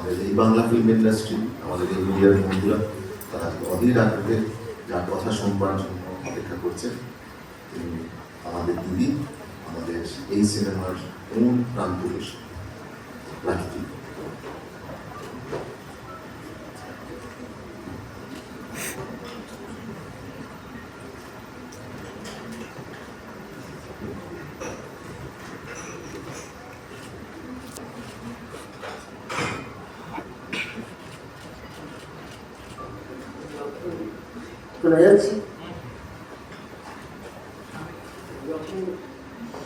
আমাদের এই Bangla film industry আমাদের এই মিডিয়ার বন্ধুরা, তারা অধীর আগ্রহে যার কথা শুনবার জন্য অপেক্ষা করছেন তিনি আমাদের দিদি, আমাদের এই সিনেমার কোন প্রাণপুরুষ রাখি যাচ্ছে যখন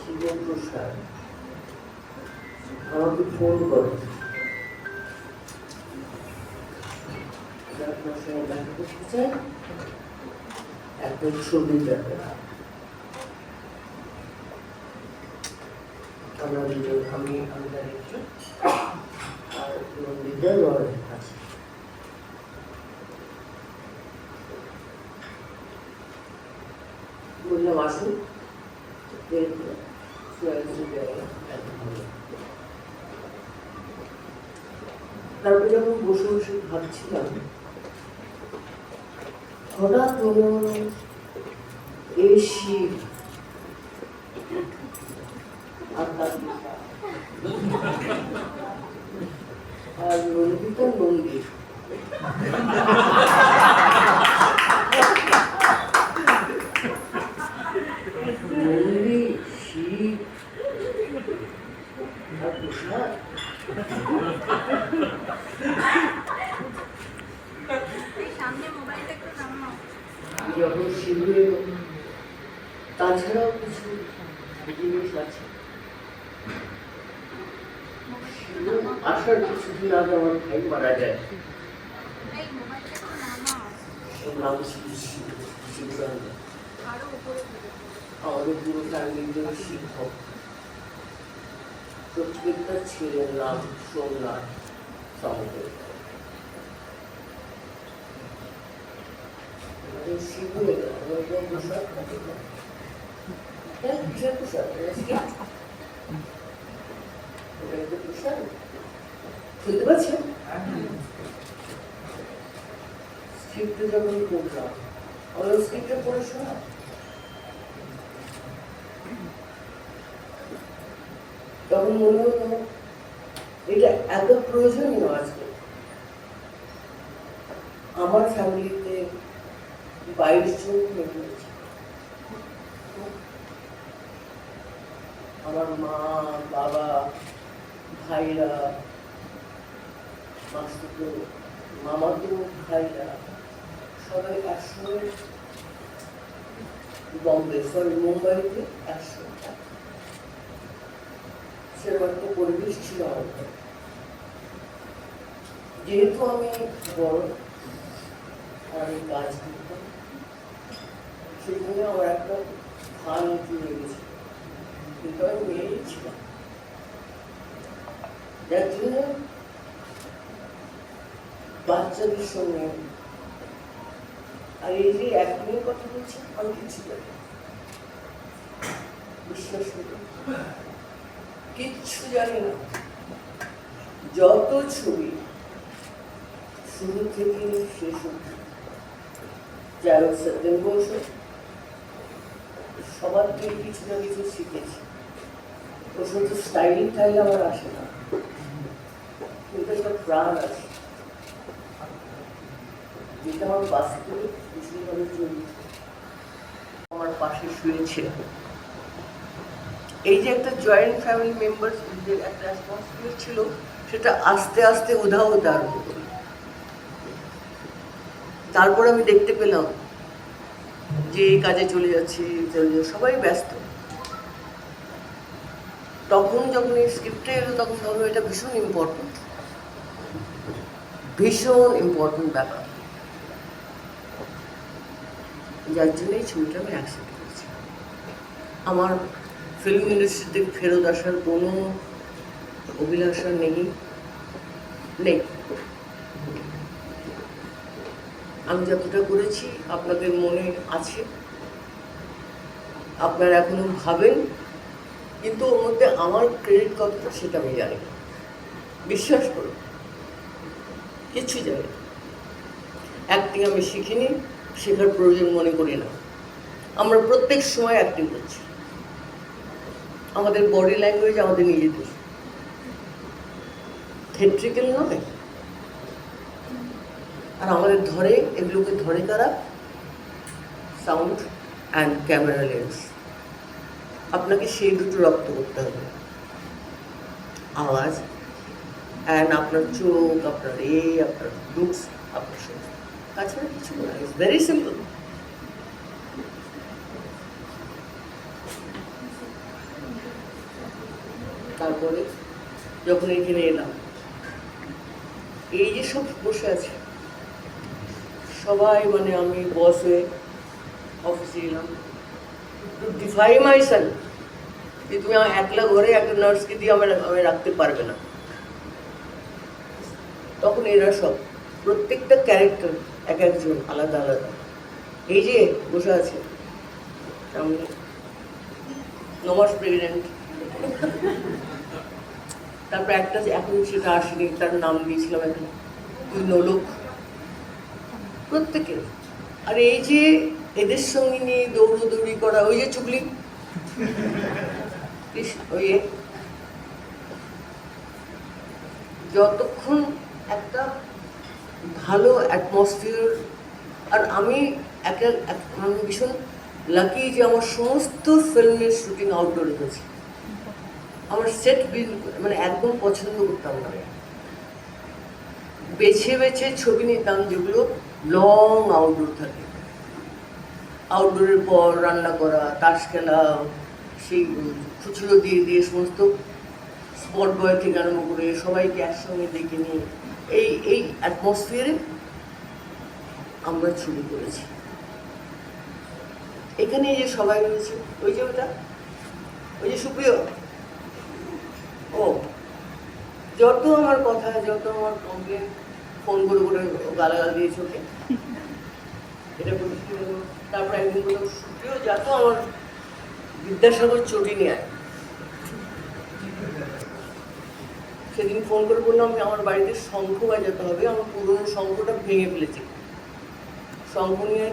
শিবপ্রসাদ আমাকে ফোন করে। দেখা একটা ছবি দুজন আমি আমি আর নন্দিতা গেলাম তারপর যখন বসে বসে ভাবছিলাম, হঠাৎ মনে হলো এই আর তার আর নন্দিতা নন্দী শিব আর প্রসাদ সামনে মোবাইলটা একটু নামাও তাছাড়াও কিছু জিনিস আছে। আসার কিছুদিন আগে আমার ভাই মারা যায়। নাম। আমাদের প্রত্যেকটা ছেলের নাম সোমনাথ। সামগ্রী শিবুরে আমার প্রসাদ হ্যাঁ কিসের প্রসাদ ওটা একটা প্রসাদ শুনতে পাচ্ছেন স্ক্রিপ্টে যখন করলাম আমার স্ক্রিপ্টে পড়ে তখন মনে হলো এটা এত প্রয়োজনীয় আজকে। আমার ফ্যামিলিতে বাইশ জন মেয়ে আমার মা, বাবা, ভাইরা মাসুতো মামাতো, ভাইরা, সবাই একসঙ্গে বম্বে সরি মুম্বাইতে একসঙ্গে। সেরকম একটা পরিবেশ ছিল আমার যেহেতু আমি বড়, আমি কাজ করতাম। সেখানে আমার একটা ফান জুড়ে গেছে কিন্তু আমি মেয়েই ছিলাম যার জন্য বাচ্চাদের সঙ্গে আর এই যে এক নিয়ে কথা বলছি কিছু জানি বিশ্বাস কিচ্ছু জানি না। যত ছবি শুরু থেকে শেষ অবধি। যাই হোক সত্যেন সবার থেকে কিছু না কিছু শিখেছি। ও স্টাইল টাইল আমার আসে না। কিন্তু একটা প্রাণ আছে। যেটা আমার বাস্তবে ভীষণভাবে জড়িত আমার পাশে শুয়েছিল এই যে একটা জয়েন্ট ফ্যামিলি মেম্বার একটা রেসপন্সিবিলিটি ছিল, সেটা আস্তে আস্তে উধাও তারপর আমি দেখতে পেলাম যে কাজে চলে যাচ্ছে চলে যাচ্ছে, সবাই ব্যস্ত। তখন যখন এই স্ক্রিপ্টে এলো তখন ভাবলো এটা ভীষণ ইম্পর্টেন্ট ভীষণ ইম্পর্টেন্ট ব্যাপার। যার জন্য এই ছবিটা আমি অ্যাকসেপ্ট করেছি। আমার ফিল্ম ইন্ডাস্ট্রিতে ফেরত আসার কোনো অভিলাষা নেই। নেই। আমি যতটা করেছি, আপনাদের মনে আছে। আপনারা এখনও ভাবেন, কিন্তু ওর মধ্যে আমার ক্রেডিট কতটা সেটা আমি জানি। বিশ্বাস করুন কিচ্ছু জানি অ্যাক্টিং আমি শিখিনি, শেখার প্রয়োজন মনে করি না। আমরা প্রত্যেক সময় অ্যাক্টিং করছি। আমাদের বডি ল্যাঙ্গুয়েজ আমাদের নিজেদের। থিয়েট্রিক্যাল নয়। আর আমাদের ধরে, এগুলোকে ধরে কারা? সাউন্ড অ্যান্ড ক্যামেরা লেন্স আপনাকে সেই দুটো রপ্ত করতে হবে। আওয়াজ অ্যান্ড আপনার চোখ, আপনার এ, আপনার লুকস আপনার সব তাছাড়া কিছু না ইটস ভেরি সিম্পল তারপরে যখন এখানে এলাম, এই যে সব বসে আছে সবাই মানে আমি বস অফিসে এলাম। টু ডিফাই মাই সেলফ যে তুমি আমার একলা ঘরে একটা নার্সকে দিয়ে আমার আমি রাখতে পারবে না। তখন এরা সব, প্রত্যেকটা ক্যারেক্টার এক একজন আলাদা আলাদা। এই যে বসে আছে সামনে নমাস প্রেগনেন্ট তারপর একটা এখন সেটা আসেনি, তার নাম দিয়েছিলাম এখন তুই নোলক প্রত্যেকের। আর এই যে এদের সঙ্গে নিয়ে দৌড়দৌড়ি করা, ওই যে চুগলি? ওই যতক্ষণ একটা ভালো অ্যাটমসফিয়ার আর আমি আমি ভীষণ লাকি যে আমার সমস্ত ফিল্মের শুটিং আউটডোরে হয়েছে। আমার সেট বিল মানে একদম পছন্দ করতাম না। বেছে বেছে ছবি নিতাম যেগুলো লং আউটডোর থাকে। আউটডোরের পর রান্না করা, তাস খেলা, সেই খুচরো দিয়ে দিয়ে সমস্ত স্পট বয় থেকে আরম্ভ করে সবাইকে একসঙ্গে ডেকে নিয়ে এই এই অ্যাটমসফিয়ারে আমরা ছবি করেছি। এখানে যে সবাই রয়েছে, ওই যে ওটা, ওই যে সুপ্রিয়। ও, যত আমার কথা, যত আমার কমপ্লেন ফোন করে করে গালাগাল দিয়েছে ওকে এটা বলেছিল তারপর একদিন বলল, সুপ্রিয়, যা তো আমার বিদ্যাসাগর চটি নিয়ে। সেদিন ফোন করে বললাম আমি আমার বাড়িতে শঙ্খ বাজাতে হবে, আমার পুরনো শঙ্খটা ভেঙে ফেলেছি। শঙ্খ নিয়ে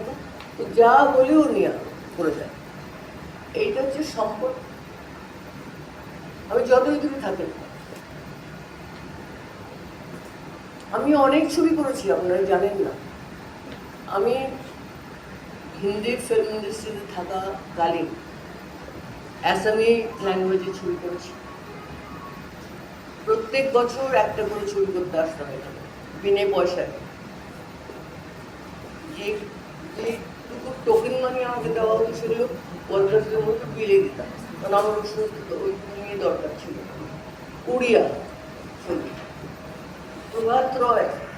তো যা বলে ও নিয়ে করে যায়। এইটা হচ্ছে সম্পর্ক আমি যতই দূরে থাকি না। আমি অনেক ছবি করেছি আপনারা জানেন না। আমি হিন্দি ফিল্ম ইন্ডাস্ট্রিতে থাকাকালীন অ্যাসামি ল্যাঙ্গুয়েজে ছবি করেছি। প্রত্যেক বছর একটা করে ছবি করতে আসতাম এখানে, বিনে পয়সায়। যে যেটুকু টোকেন মানি আমাকে দেওয়া হতো সেগুলো পঞ্চাশের মধ্যে বিলে দিতাম। কারণ আমার সমস্ত ওই নিয়ে দরকার ছিল উড়িয়া ছবি। do Android.